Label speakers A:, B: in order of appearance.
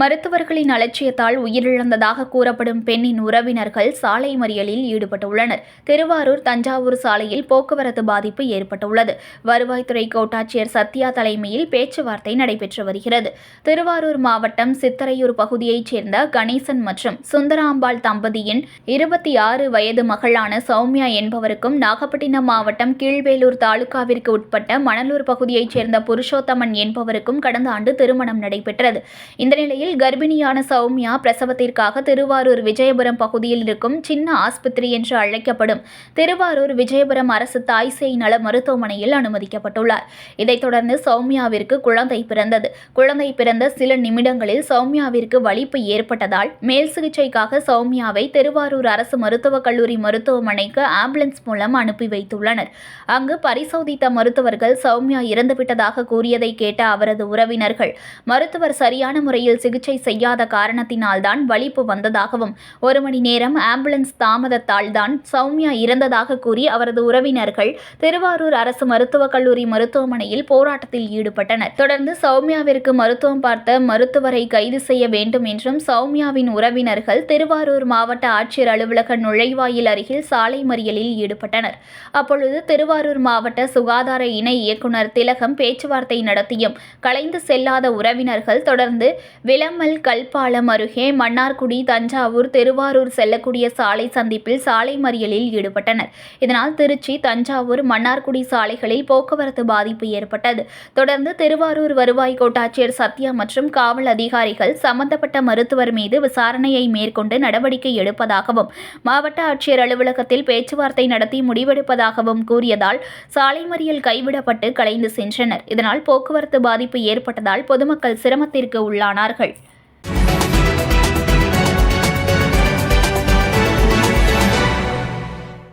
A: மருத்துவர்களின் அலட்சியத்தால் உயிரிழந்ததாக கூறப்படும் பெண்ணின் உறவினர்கள் சாலை மறியலில் ஈடுபட்டுள்ளனர். திருவாரூர் தஞ்சாவூர் சாலையில் போக்குவரத்து பாதிப்பு ஏற்பட்டுள்ளது. வருவாய்த்துறை கோட்டாட்சியர் சத்யா தலைமையில் பேச்சுவார்த்தை நடைபெற்று வருகிறது. திருவாரூர் மாவட்டம் சித்தரையூர் பகுதியைச் சேர்ந்த கணேசன் மற்றும் சுந்தராம்பாள் தம்பதியின் இருபத்தி ஆறு வயது மகளான சௌமியா என்பவருக்கும் நாகப்பட்டினம் மாவட்டம் கீழ்வேலூர் தாலுகாவிற்கு உட்பட்ட மணலூர் பகுதியைச் சேர்ந்த புருஷோத்தமன் என்பவருக்கும் கடந்த ஆண்டு திருமணம் நடைபெற்றது. இந்த நிலையில் கர்ப்பிணியான சௌமியா பிரசவத்திற்காக திருவாரூர் விஜயபுரம் பகுதியில் இருக்கும் சின்ன ஆஸ்பத்திரி என்று அழைக்கப்படும் திருவாரூர் விஜயபுரம் அரசு தாய்சேய் நல மருத்துவமனையில் அனுமதிக்கப்பட்டுள்ளார். இதைத் தொடர்ந்து சௌமியாவிற்கு குழந்தை பிறந்தது. குழந்தை பிறந்த சில நிமிடங்களில் சௌமியாவிற்கு வலிப்பு ஏற்பட்டதால் மேல் சிகிச்சைக்காக சௌமியாவை திருவாரூர் அரசு மருத்துவக் கல்லூரி மருத்துவமனைக்கு ஆம்புலன்ஸ் மூலம் அனுப்பி வைத்துள்ளனர். அங்கு பரிசோதித்த மருத்துவர்கள் சௌமியா இறந்துவிட்டதாக கூறியதை கேட்ட அவரது உறவினர்கள் மருத்துவர் சரியான முறையில் சிகிச்சை செய்யாத காரணத்தினால்தான் வலிப்பு வந்ததாகவும் ஒரு மணி நேரம் ஆம்புலன்ஸ் தாமதத்தால் தான் சௌமியா இறந்ததாக கூறி அவரது உறவினர்கள் திருவாரூர் அரசு மருத்துவக் கல்லூரி மருத்துவமனையில் போராட்டத்தில் ஈடுபட்டனர். தொடர்ந்து சௌமியாவிற்கு மருத்துவம் பார்த்த மருத்துவரை கைது செய்ய வேண்டும் என்றும் சௌமியாவின் உறவினர்கள் திருவாரூர் மாவட்ட ஆட்சியர் அலுவலக நுழைவாயில் அருகில் சாலை மறியலில் ஈடுபட்டனர். அப்பொழுது திருவாரூர் மாவட்ட சுகாதார இணை இயக்குனர் திலகம் பேச்சுவார்த்தை நடத்தியும் கலைந்து செல்லாத உறவினர்கள் தொடர்ந்து விளமல் கல்பாலம் அருகே மன்னார்குடி தஞ்சாவூர் திருவாரூர் செல்லக்கூடிய சாலை சந்திப்பில் சாலை மறியலில் ஈடுபட்டனர். இதனால் திருச்சி தஞ்சாவூர் மன்னார்குடி சாலைகளில் போக்குவரத்து பாதிப்பு ஏற்பட்டது. தொடர்ந்து திருவாரூர் வருவாய் கோட்டாட்சியர் சத்யா மற்றும் காவல் அதிகாரிகள் சம்பந்தப்பட்ட மருத்துவர் மீது விசாரணையை மேற்கொண்டு நடவடிக்கை எடுப்பதாகவும் மாவட்ட ஆட்சியர் அலுவலகத்தில் பேச்சுவார்த்தை நடத்தி முடிவெடுப்பதாகவும் கூறியதால் சாலை மறியல் கைவிடப்பட்டு கலைந்து சென்றனர். இதனால் போக்குவரத்து பாதிப்பு ஏற்பட்டதால் பொதுமக்கள் சிரமத்திற்கு உள்ளானார்கள்.